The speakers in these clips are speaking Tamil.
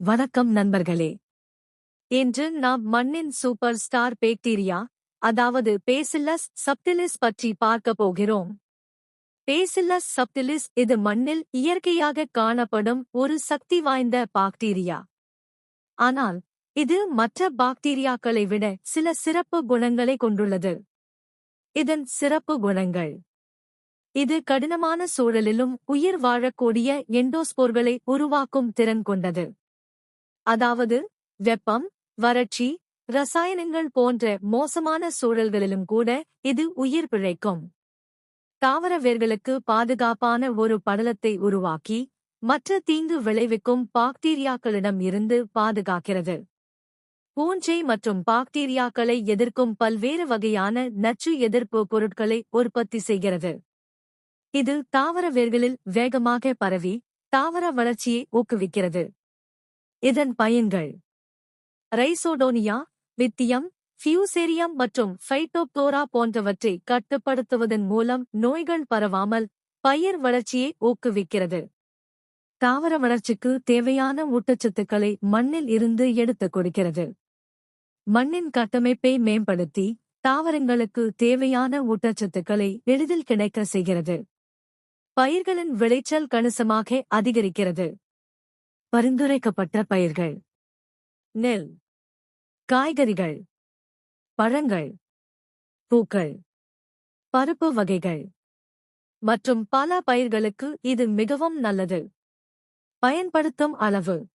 வணக்கம் நண்பர்களே. இன்று நாம் மண்ணின் சூப்பர் ஸ்டார் பேக்டீரியா அதாவது பேசில்லஸ் சப்டிலிஸ் பற்றி பார்க்க போகிறோம். பேசில்லஸ் சப்டிலிஸ் இது மண்ணில் இயற்கையாக காணப்படும் ஒரு சக்தி வாய்ந்த பாக்டீரியா ஆனால் இது மற்ற பாக்டீரியாக்களை விட சில சிறப்பு குணங்களை கொண்டுள்ளது. இதன் சிறப்பு குணங்கள். இது கடினமான சூழலிலும் உயிர் வாழக்கூடிய எண்டோஸ்போர்களை உருவாக்கும் திறன் கொண்டது. அதாவது வெப்பம் வறட்சி ரசாயனங்கள் போன்ற மோசமான சூழல்களிலும் கூட இது உயிர் பிழைக்கும். தாவர வேர்களுக்கு பாதுகாப்பான ஒரு படலத்தை உருவாக்கி மற்ற தீங்கு விளைவிக்கும் பாக்டீரியாக்களிடம் இருந்து பாதுகாக்கிறது. பூஞ்சை மற்றும் பாக்டீரியாக்களை எதிர்க்கும் பல்வேறு வகையான நச்சு எதிர்ப்பு பொருட்களை உற்பத்தி செய்கிறது. இது தாவர வேர்களில் வேகமாக பரவி தாவர வளர்ச்சியை ஊக்குவிக்கிறது. இதன் பயன்கள். ரைசோடோனியா வித்தியம் ஃபியூசேரியம் மற்றும் ஃபைட்டோப்ளோரா போன்றவற்றை கட்டுப்படுத்துவதன் மூலம் நோய்கள் பரவாமல் பயிர் வளர்ச்சியை ஊக்குவிக்கிறது. தாவர வளர்ச்சிக்கு தேவையான ஊட்டச்சத்துக்களை மண்ணில் இருந்து எடுத்துக் கொடுக்கிறது. மண்ணின் கட்டமைப்பை மேம்படுத்தி தாவரங்களுக்கு தேவையான ஊட்டச்சத்துக்களை எளிதில் கிடைக்க செய்கிறது. பயிர்களின் விளைச்சல் கணிசமாக அதிகரிக்கிறது. பரிந்துரைக்கப்பட்ட பயிர்கள். நெல். காய்கறிகள். பழங்கள். பூக்கள். பருப்பு வகைகள். மற்றும் பல பயிர்களுக்கு இது மிகவும் நல்லது. பயன்படுத்தும் அளவு.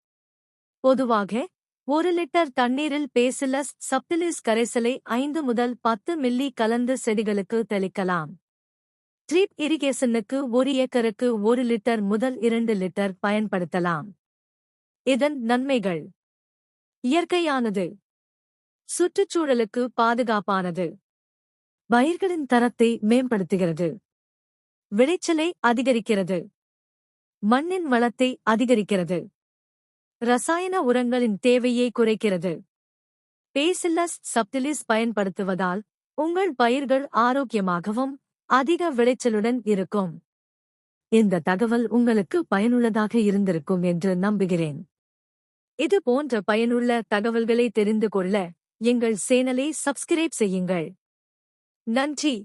பொதுவாக ஒரு லிட்டர் தண்ணீரில் பேசிலஸ் சப்டிலிஸ் கரைசலை ஐந்து முதல் பத்து மில்லி கலந்து செடிகளுக்கு தெளிக்கலாம். ட்ரீப் இரிகேஷனுக்கு ஒரு ஏக்கருக்கு ஒரு லிட்டர் முதல் இரண்டு லிட்டர் பயன்படுத்தலாம். இதன் நன்மைகள். இயற்கையானது. சுற்றுச்சூழலுக்கு பாதுகாப்பானது. பயிர்களின் தரத்தை மேம்படுத்துகிறது. விளைச்சலை அதிகரிக்கிறது. மண்ணின் வளத்தை அதிகரிக்கிறது. ரசாயன உரங்களின் தேவையை குறைக்கிறது. பேசில்லஸ் சப்டிலிஸ் பயன்படுத்துவதால் உங்கள் பயிர்கள் ஆரோக்கியமாகவும் அதிக விளைச்சலுடன் இருக்கும். இந்த தகவல் உங்களுக்கு பயனுள்ளதாக இருந்திருக்கும் என்று நம்புகிறேன். இது போன்ற பயனுள்ள தகவல்களை தெரிந்து கொள்ள எங்கள் சேனலை சப்ஸ்கிரைப் செய்யுங்கள். நன்றி.